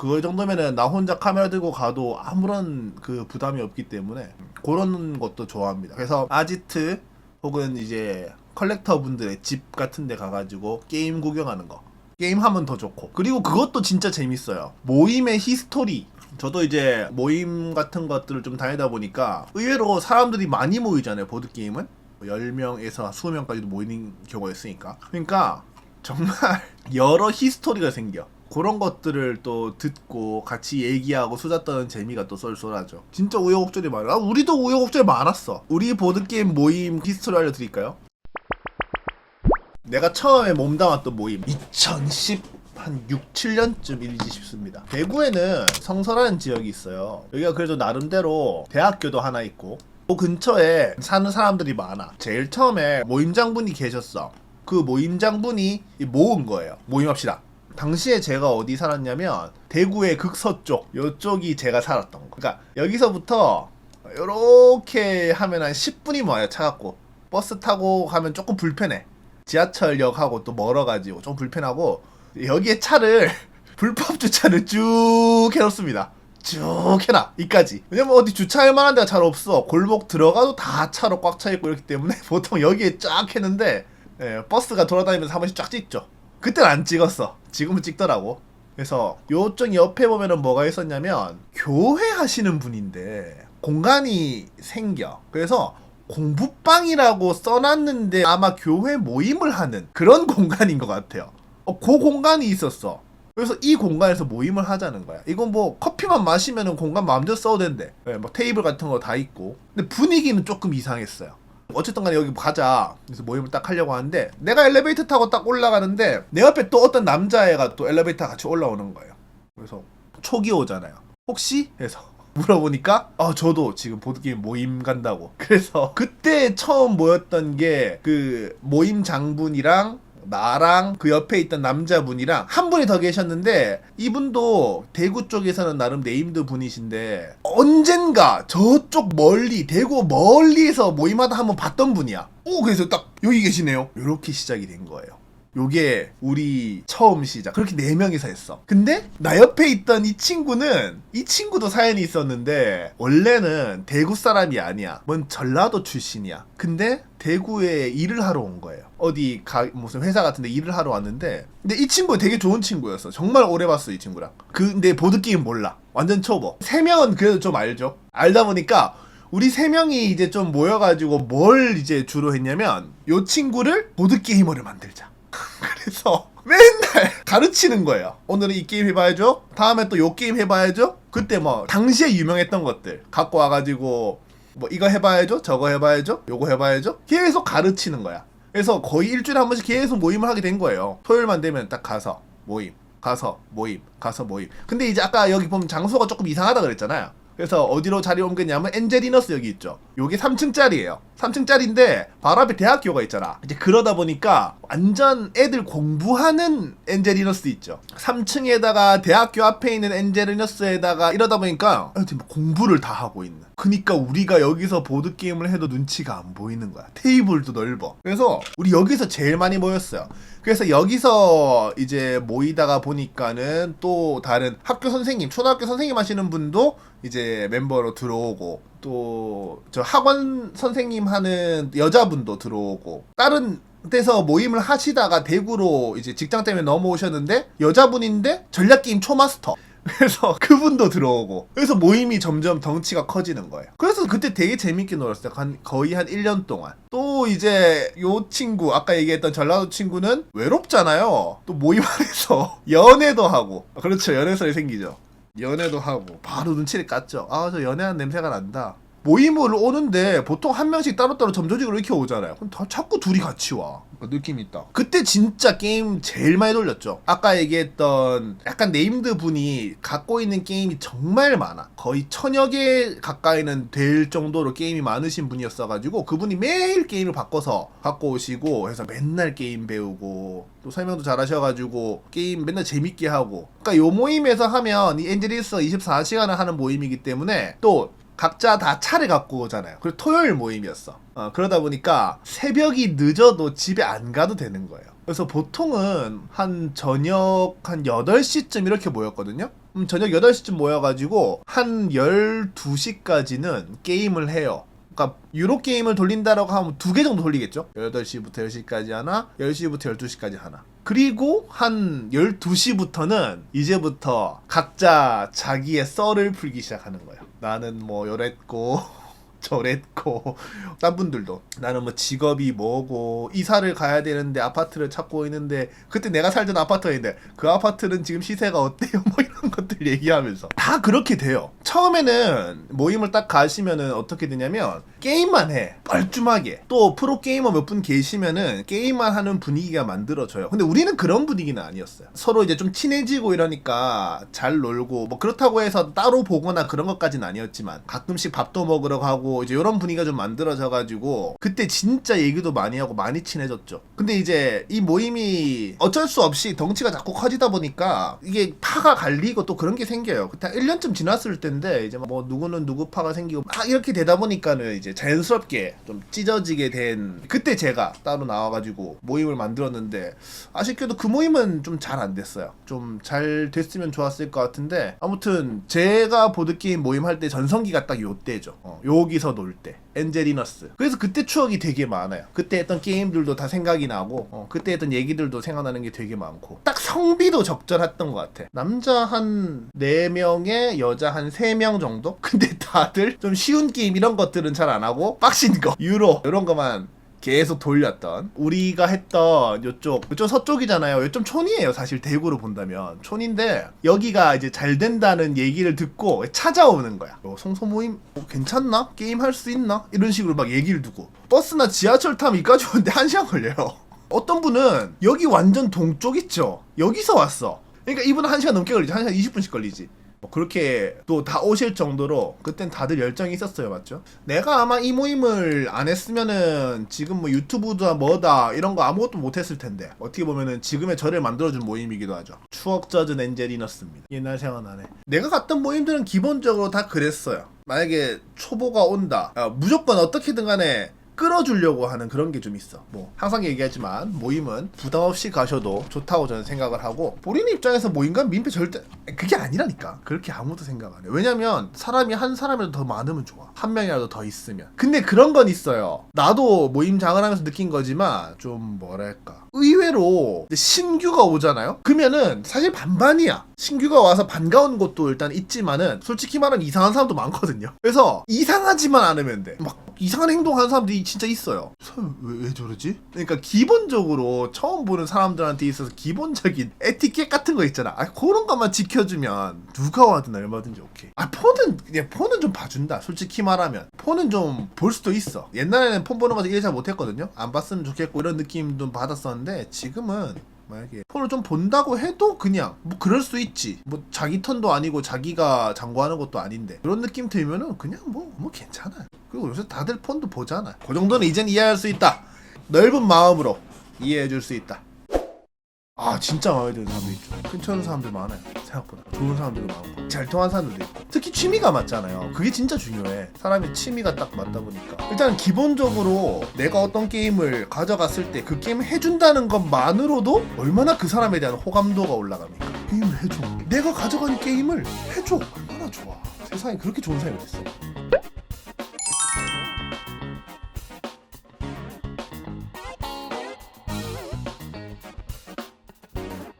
그거 정도면은 나 혼자 카메라 들고 가도 아무런 그 부담이 없기 때문에 그런 것도 좋아합니다. 그래서 아지트 혹은 이제 컬렉터 분들의 집 같은 데 가가지고 게임 구경하는 거. 게임 하면 더 좋고. 그리고 그것도 진짜 재밌어요. 모임의 히스토리. 저도 이제 모임 같은 것들을 좀 다니다 보니까 의외로 사람들이 많이 모이잖아요, 보드게임은. 10명에서 20명까지도 모이는 경우가 있으니까. 그러니까 정말 여러 히스토리가 생겨. 그런 것들을 또 듣고 같이 얘기하고 수다 떠는 재미가 또 쏠쏠하죠. 진짜 우여곡절이 많아. 아, 우리도 우여곡절이 많았어. 우리 보드게임 모임 히스토리 알려드릴까요? 내가 처음에 몸담았던 모임 2010 한 6, 7년쯤일지 싶습니다. 대구에는 성서라는 지역이 있어요. 여기가 그래도 나름대로 대학교도 하나 있고 그 근처에 사는 사람들이 많아. 제일 처음에 모임장분이 계셨어. 그 모임장분이 모은 거예요. 모임합시다. 당시에 제가 어디 살았냐면 대구의 극서쪽 요쪽이 제가 살았던 거. 그러니까 여기서부터 이렇게 하면 한 10분이 모아요 차 갖고 버스 타고 가면 조금 불편해. 지하철역하고 또 멀어가지고 좀 불편하고 여기에 차를 불법 주차를 쭉 해놓습니다. 쭉 해놔 이까지 왜냐면 어디 주차할 만한 데가 잘 없어 골목 들어가도 다 차로 꽉 차 있고 이렇기 때문에 보통 여기에 쫙 했는데 예, 버스가 돌아다니면서 한 번씩 쫙 찍죠 그땐 안 찍었어 지금은 찍더라고 그래서 요쪽 옆에 보면은 뭐가 있었냐면 교회 하시는 분인데 공간이 생겨 그래서 공부방이라고 써놨는데 아마 교회 모임을 하는 그런 공간인 것 같아요 어, 그 공간이 있었어 그래서 이 공간에서 모임을 하자는 거야. 이건 뭐 커피만 마시면은 공간 마음대로 써도 된대. 네, 뭐 테이블 같은 거 다 있고. 근데 분위기는 조금 이상했어요. 어쨌든 간에 여기 가자. 그래서 모임을 딱 하려고 하는데 내가 엘리베이터 타고 딱 올라가는데 내 옆에 또 어떤 남자애가 또 엘리베이터 같이 올라오는 거예요. 그래서 촉이 오잖아요. 혹시? 해서 물어보니까 아 저도 지금 보드게임 모임 간다고 그래서 그때 처음 모였던 게 그 모임 장분이랑 나랑 그 옆에 있던 남자분이랑 한 분이 더 계셨는데 이분도 대구 쪽에서는 나름 네임드 분이신데 언젠가 저쪽 멀리 대구 멀리에서 모임하다 한번 봤던 분이야. 오 그래서 딱 여기 계시네요. 이렇게 시작이 된 거예요. 요게 우리 처음 시작. 그렇게 네 명이서 했어. 근데 나 옆에 있던 이 친구는 이 친구도 사연이 있었는데 원래는 대구 사람이 아니야. 뭔 전라도 출신이야. 근데 대구에 일을 하러 온 거예요. 어디 가 무슨 회사 같은데 일을 하러 왔는데 근데 이 친구 되게 좋은 친구였어. 정말 오래 봤어 이 친구랑. 그 근데 보드 게임 몰라. 완전 초보. 세 명은 그래도 좀 알죠. 알다 보니까 우리 세 명이 이제 좀 모여가지고 뭘 이제 주로 했냐면 요 친구를 보드 게이머를 만들자. 그래서 맨날 가르치는 거예요. 오늘은 이 게임 해봐야죠. 다음에 또 요 게임 해봐야죠. 그때 뭐 당시에 유명했던 것들 갖고 와가지고 뭐 이거 해봐야죠. 저거 해봐야죠. 요거 해봐야죠. 계속 가르치는 거야. 그래서 거의 일주일에 한 번씩 계속 모임을 하게 된 거예요. 토요일만 되면 딱 가서 모임, 가서 모임, 가서 모임. 근데 이제 아까 여기 보면 장소가 조금 이상하다 그랬잖아요. 그래서 어디로 자리 옮겼냐면 엔젤리너스 여기 있죠. 요게 3층짜리예요. 3층짜리인데 바로 앞에 대학교가 있잖아. 이제 그러다 보니까 완전 애들 공부하는 엔젤리너스 있죠. 3층에다가 대학교 앞에 있는 엔젤리너스에다가 이러다 보니까 뭐 공부를 다 하고 있는. 그니까 우리가 여기서 보드 게임을 해도 눈치가 안 보이는 거야. 테이블도 넓어. 그래서 우리 여기서 제일 많이 모였어요. 그래서 여기서 이제 모이다가 보니까는 또 다른 학교 선생님, 초등학교 선생님 하시는 분도 이제 멤버로 들어오고 또 저 학원 선생님 하는 여자분도 들어오고 다른 데서 모임을 하시다가 대구로 이제 직장 때문에 넘어오셨는데 여자분인데 전략 게임 초마스터. 그래서 그분도 들어오고. 그래서 모임이 점점 덩치가 커지는 거예요. 그래서 그때 되게 재밌게 놀았어요. 한, 거의 한 1년 동안. 또 이제 요 친구 아까 얘기했던 전라도 친구는 외롭잖아요. 또 모임 안에서 연애도 하고. 그렇죠. 연애설이 생기죠 연애도 하고 바로 눈치를 깠죠. 아 저 연애한 냄새가 난다 모임을 오는데 보통 한 명씩 따로따로 점조직으로 이렇게 오잖아요. 그럼 다 자꾸 둘이 같이 와. 느낌 있다. 그때 진짜 게임 제일 많이 돌렸죠. 아까 얘기했던 약간 네임드 분이 갖고 있는 게임이 정말 많아. 거의 천여 개 가까이는 될 정도로 게임이 많으신 분이었어가지고 그분이 매일 게임을 바꿔서 갖고 오시고 해서 맨날 게임 배우고 또 설명도 잘 하셔가지고 게임 맨날 재밌게 하고. 그러니까 요 모임에서 하면 이 엔젤리스 24시간을 하는 모임이기 때문에 또 각자 다 차를 갖고 오잖아요. 그리고 토요일 모임이었어. 어, 그러다 보니까 새벽이 늦어도 집에 안 가도 되는 거예요. 그래서 보통은 한 저녁 한 8시쯤 이렇게 모였거든요. 음, 저녁 8시쯤 모여가지고 한 12시까지는 게임을 해요. 그러니까 유로 게임을 돌린다라고 하면 두 개 정도 돌리겠죠. 8시부터 10시까지 하나, 10시부터 12시까지 하나. 그리고 한 12시부터는 이제부터 각자 자기의 썰을 풀기 시작하는 거예요. 나는 뭐 요랬고 저랬고 딴 분들도. 나는 뭐 직업이 뭐고 이사를 가야 되는데 아파트를 찾고 있는데 그때 내가 살던 아파트가 있는데 그 아파트는 지금 시세가 어때요? 뭐 이런 것들 얘기하면서. 다 그렇게 돼요. 처음에는 모임을 딱 가시면은 어떻게 되냐면 게임만 해 뻘쭘하게. 또 프로 게이머 몇 분 계시면은 게임만 하는 분위기가 만들어져요. 근데 우리는 그런 분위기는 아니었어요. 서로 이제 좀 친해지고 이러니까 잘 놀고 뭐 그렇다고 해서 따로 보거나 그런 것까지는 아니었지만 가끔씩 밥도 먹으러 가고 이제 이런 분위기가 좀 만들어져 가지고 그때 진짜 얘기도 많이 하고 많이 친해졌죠. 근데 이제 이 모임이 어쩔 수 없이 덩치가 자꾸 커지다 보니까 이게 파가 갈리고 또 그런 게 생겨요. 그때 한 1년쯤 지났을 때인데 이제 뭐 누구는 누구 파가 생기고 막 이렇게 되다 보니까는 이제 자연스럽게 좀 찢어지게 된 그때 제가 따로 나와가지고 모임을 만들었는데 아쉽게도 그 모임은 좀 잘 안 됐어요. 좀 잘 됐으면 좋았을 것 같은데 아무튼 제가 보드게임 모임 할 때 전성기가 딱 요때죠. 어, 여기서 놀 때. 엔젤리너스. 그래서 그때 추억이 되게 많아요. 그때 했던 게임들도 다 생각이 나고, 어, 그때 했던 얘기들도 생각나는 게 되게 많고, 딱 성비도 적절했던 것 같아. 남자 한 4명에 여자 한 3명 정도? 근데 다들 좀 쉬운 게임 이런 것들은 잘 안 하고, 빡신 거, 유로, 이런 것만 계속 돌렸던 우리가 했던 요쪽 요쪽 서쪽이잖아요. 요쪽 촌이에요. 사실 대구로 본다면 촌인데 여기가 이제 잘 된다는 얘기를 듣고 찾아오는 거야. 어, 송소 모임 어, 괜찮나? 게임 할 수 있나? 이런 식으로 막 얘기를 두고 버스나 지하철 타면 이까지 오는데 한 시간 걸려요. 어떤 분은 여기 완전 동쪽 있죠. 여기서 왔어. 그러니까 이분은 한 시간 넘게 걸리지. 한 시간 20분씩 걸리지. 뭐 그렇게 또 다 오실 정도로 그땐 다들 열정이 있었어요 맞죠? 내가 아마 이 모임을 안 했으면은 지금 뭐 유튜브다 뭐다 이런 거 아무것도 못 했을 텐데 어떻게 보면은 지금의 저를 만들어준 모임이기도 하죠 추억 젖은 엔젤이너스입니다 옛날 생각나네 내가 갔던 모임들은 기본적으로 다 그랬어요 만약에 초보가 온다 아, 무조건 어떻게든 간에 끌어주려고 하는 그런 게 좀 있어. 뭐 항상 얘기하지만 모임은 부담 없이 가셔도 좋다고 저는 생각을 하고 본인 입장에서 모임과 민폐 절대 그게 아니라니까. 그렇게 아무도 생각 안 해. 왜냐면 사람이 한 사람이라도 더 많으면 좋아. 한 명이라도 더 있으면. 근데 그런 건 있어요. 나도 모임장을 하면서 느낀 거지만 좀 뭐랄까. 의외로 신규가 오잖아요? 그러면은 사실 반반이야. 신규가 와서 반가운 것도 일단 있지만은 솔직히 말하면 이상한 사람도 많거든요. 그래서 이상하지만 않으면 돼. 막 이상한 행동하는 사람들이 진짜 있어요. 왜, 왜 저러지? 그러니까 기본적으로 처음 보는 사람들한테 있어서 기본적인 에티켓 같은 거 있잖아. 아, 그런 것만 지켜주면 누가 와든 얼마든지 오케이. 아 폰은 그냥 폰은 좀 봐준다. 솔직히 말하면 폰은 좀 볼 수도 있어. 옛날에는 폰 보는 거 이해 잘 못했거든요. 안 봤으면 좋겠고 이런 느낌 좀 받았었는데 지금은 만약에 폰을 좀 본다고 해도 그냥 뭐 그럴 수 있지. 뭐 자기 턴도 아니고 자기가 장구하는 것도 아닌데. 그런 느낌 들면은 그냥 뭐뭐 괜찮아 그리고 요새 다들 폰도 보잖아 그 정도는 이젠 이해할 수 있다. 넓은 마음으로 이해해 줄 수 있다 아 진짜 마음에 드는 사람도 있죠. 괜찮은 사람들 많아요 생각보다. 좋은 사람들도 많고 잘 통한 사람들도 있고. 특히 취미가 맞잖아요. 그게 진짜 중요해. 사람이 취미가 딱 맞다 보니까. 일단 기본적으로 내가 어떤 게임을 가져갔을 때 그 게임을 해준다는 것만으로도 얼마나 그 사람에 대한 호감도가 올라갑니까? 게임을 해줘. 내가 가져간 게임을 해줘. 얼마나 좋아. 세상에 그렇게 좋은 사람이 됐어